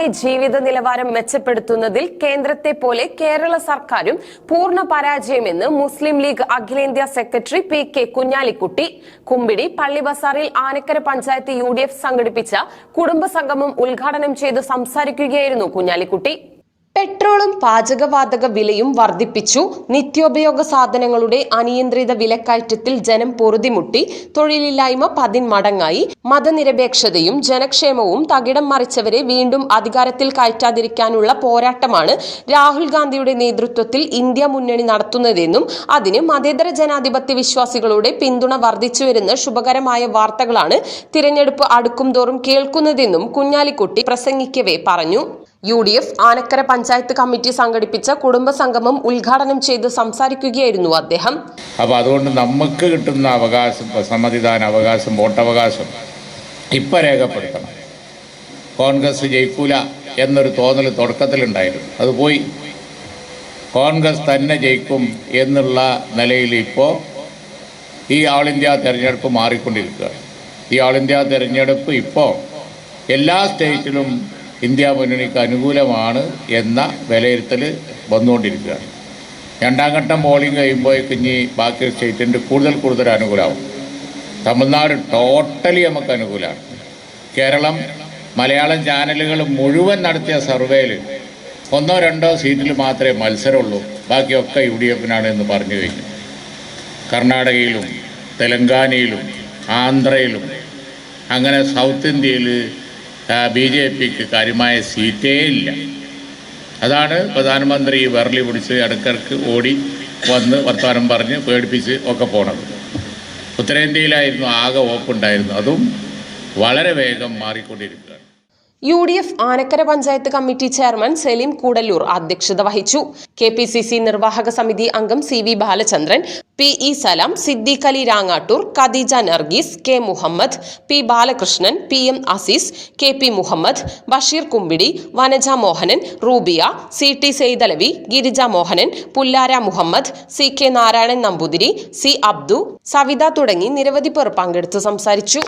ജനങ്ങളുടെ ജീവിത നിലവാരം മെച്ചപ്പെടുത്തുന്നതിൽ കേന്ദ്രത്തെ പോലെ കേരള സർക്കാരും പൂർണ പരാജയമെന്ന് മുസ്ലിം ലീഗ് അഖിലേന്ത്യാ secretary P K Kunhalikutty. Kumbidi പള്ളിബസാറിൽ Anakkara panchayat U സംഘടിപ്പിച്ച കുടുംബ സംഗമം ഉദ്ഘാടനം ചെയ്ത് സംസാരിക്കുകയായിരുന്നു കുഞ്ഞാലിക്കുട്ടി. പെട്രോളും പാചകവാതക വിലയും വർദ്ധിപ്പിച്ചു. നിത്യോപയോഗ സാധനങ്ങളുടെ അനിയന്ത്രിത വിലക്കയറ്റത്തിൽ ജനം പൊറുതിമുട്ടി. തൊഴിലില്ലായ്മ പതിന്മടങ്ങായി. മതനിരപേക്ഷതയും ജനക്ഷേമവും തകിടം മറിച്ചവരെ വീണ്ടും അധികാരത്തിൽ കയറ്റാതിരിക്കാനുള്ള പോരാട്ടമാണ് രാഹുൽ ഗാന്ധിയുടെ നേതൃത്വത്തിൽ ഇന്ത്യ മുന്നണി നടത്തുന്നതെന്നും അതിന് മതേതര ജനാധിപത്യ വിശ്വാസികളുടെ പിന്തുണ വർദ്ധിച്ചു വരുന്ന ശുഭകരമായ വാർത്തകളാണ് തിരഞ്ഞെടുപ്പ് അടുക്കും തോറും കേൾക്കുന്നതെന്നും കുഞ്ഞാലിക്കുട്ടി പ്രസംഗിക്കവേ പറഞ്ഞു. U D F Anakkara panchayat committee സംഘടിപ്പിച്ച കുടുംബ സംഗമം ഉദ്ഘാടനം ചെയ്ത് സംസാരിക്കുകയായിരുന്നു അദ്ദേഹം. അപ്പോൾ അതുകൊണ്ട് നമുക്ക് കിട്ടുന്ന അവകാശം സമ്മതിദാന അവകാശം വോട്ടവകാശം ഇപ്പം രേഖപ്പെടുത്തണം. കോൺഗ്രസ് ജയിക്കൂല എന്നൊരു തോന്നൽ തുടക്കത്തിലുണ്ടായിരുന്നു. അത് പോയി. കോൺഗ്രസ് തന്നെ ജയിക്കും എന്നുള്ള നിലയിൽ ഇപ്പോൾ ഈ ആൾ ഇന്ത്യ തിരഞ്ഞെടുപ്പ് മാറിക്കൊണ്ടിരിക്കുകയാണ്. ഈ ആൾ ഇന്ത്യ തിരഞ്ഞെടുപ്പ് ഇപ്പോൾ എല്ലാ സ്റ്റേറ്റിലും ഇന്ത്യ മുന്നണിക്ക് അനുകൂലമാണ് എന്ന വിലയിരുത്തൽ വന്നുകൊണ്ടിരിക്കുകയാണ്. രണ്ടാം ഘട്ടം പോളിംഗ് കഴിയുമ്പോഴേക്ക് ഇനി ബാക്കി സ്റ്റേറ്റിന്റെ കൂടുതൽ കൂടുതൽ അനുകൂലമാവും. തമിഴ്നാട് ടോട്ടലി നമുക്ക് അനുകൂലമാണ്. കേരളം മലയാളം ചാനലുകൾ മുഴുവൻ നടത്തിയ സർവേയിൽ ഒന്നോ രണ്ടോ സീറ്റിൽ മാത്രമേ മത്സരമുള്ളൂ. ബാക്കിയൊക്കെ യു ഡി എഫിനാണ് എന്ന് പറഞ്ഞു കഴിഞ്ഞു. കർണാടകയിലും തെലങ്കാനയിലും ആന്ധ്രയിലും അങ്ങനെ സൗത്ത് ഇന്ത്യയിൽ ബി ജെ പിക്ക് കാര്യമായ സീറ്റേ ഇല്ല. അതാണ് പ്രധാനമന്ത്രി വിരളി പിടിച്ച് ഇടക്കിടക്ക് ഓടി വന്ന് വർത്തമാനം പറഞ്ഞ് പേടിപ്പിച്ച് ഒക്കെ പോണത്. ഉത്തരേന്ത്യയിലായിരുന്നു ആകെ ഓപ്പുണ്ടായിരുന്നു അതും വളരെ വേഗം മാറിക്കൊണ്ടിരിക്കുകയാണ്. U D F Anakkara panchayat committee chairman Saleem Koodallur അധ്യക്ഷത വഹിച്ചു. കെ പി സി സി നിർവാഹക സമിതി അംഗം C V Balachandran P E Salam Siddique Ali Rangattoor Khadeeja Nargees K Muhammad P Balakrishnan P M Azeez K P Muhammad Basheer Kumbidi Vanaja Mohanan Rubiya C T Saithalavi Girija Mohanan Pullara Muhammad C K Narayanan Namboothiri C Abdu Savitha തുടങ്ങി നിരവധി പേർ പങ്കെടുത്ത് സംസാരിച്ചു.